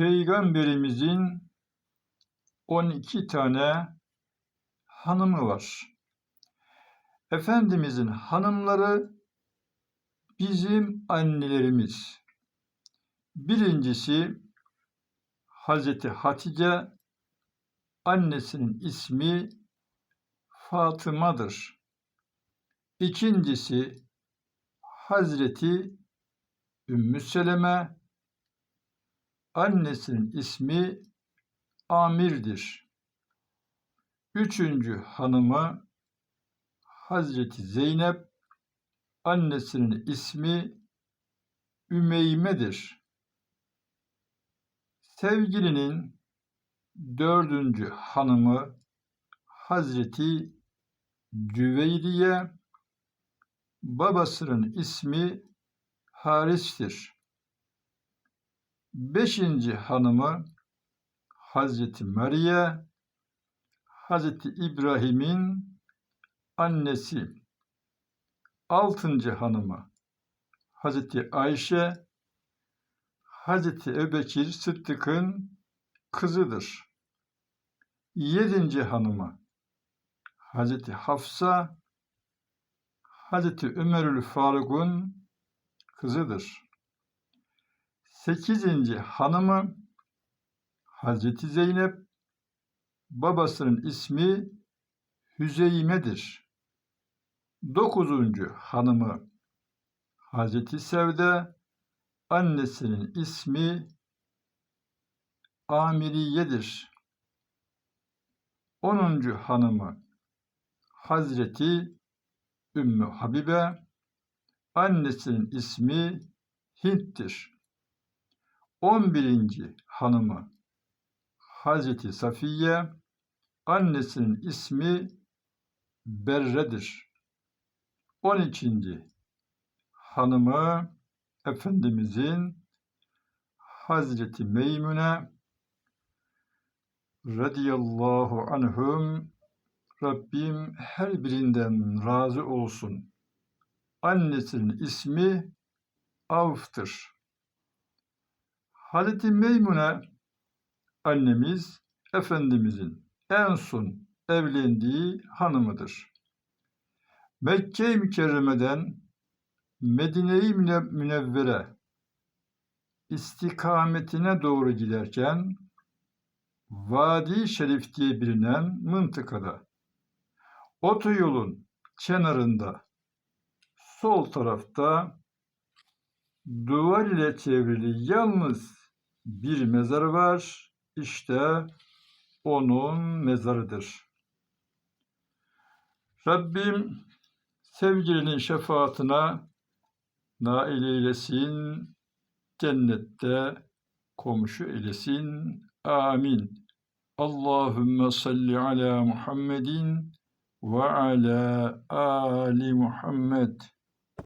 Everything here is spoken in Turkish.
Peygamberimizin 12 tane hanımı var. Efendimizin hanımları bizim annelerimiz. Birincisi Hazreti Hatice, annesinin ismi Fatıma'dır. İkincisi Hazreti Ümmü Seleme, annesinin ismi Amir'dir. Üçüncü hanımı Hazreti Zeynep, annesinin ismi Ümeyme'dir. Sevgilinin dördüncü hanımı Hazreti Cüveyriye, babasının ismi Haris'tir. Beşinci hanımı Hazreti Mariye, Hazreti İbrahim'in annesi. Altıncı hanımı Hazreti Ayşe, Hazreti Ebubekir Sıddık'ın kızıdır. Yedinci hanımı Hazreti Hafsa, Hazreti Ömerül Faruk'un kızıdır. Sekizinci hanımı Hazreti Zeynep, babasının ismi Hüzeyme'dir. Dokuzuncu hanımı Hazreti Sevde, annesinin ismi Amiriye'dir. Onuncu hanımı Hazreti Ümmü Habibe, annesinin ismi Hint'tir. On birinci hanımı Hazreti Safiye, annesinin ismi Berre'dir. On ikinci hanımı Efendimizin Hazreti Meymune radıyallahu anhum Rabbim her birinden razı olsun. Annesinin ismi Avf'tır. Hazreti Meymune annemiz Efendimizin en son evlendiği hanımıdır. Mekke-i Mükerreme'den Medine-i Münevvere istikametine doğru giderken Vadi Şerif diye bilinen mıntıkada otoyolun kenarında sol tarafta duvar ile çevrili yalnız bir mezar var. İşte onun mezarıdır. Rabbim sevgilinin şefaatine nail eylesin, cennette komşu eylesin. Amin. Allahümme salli ala Muhammedin ve ala ali Muhammed.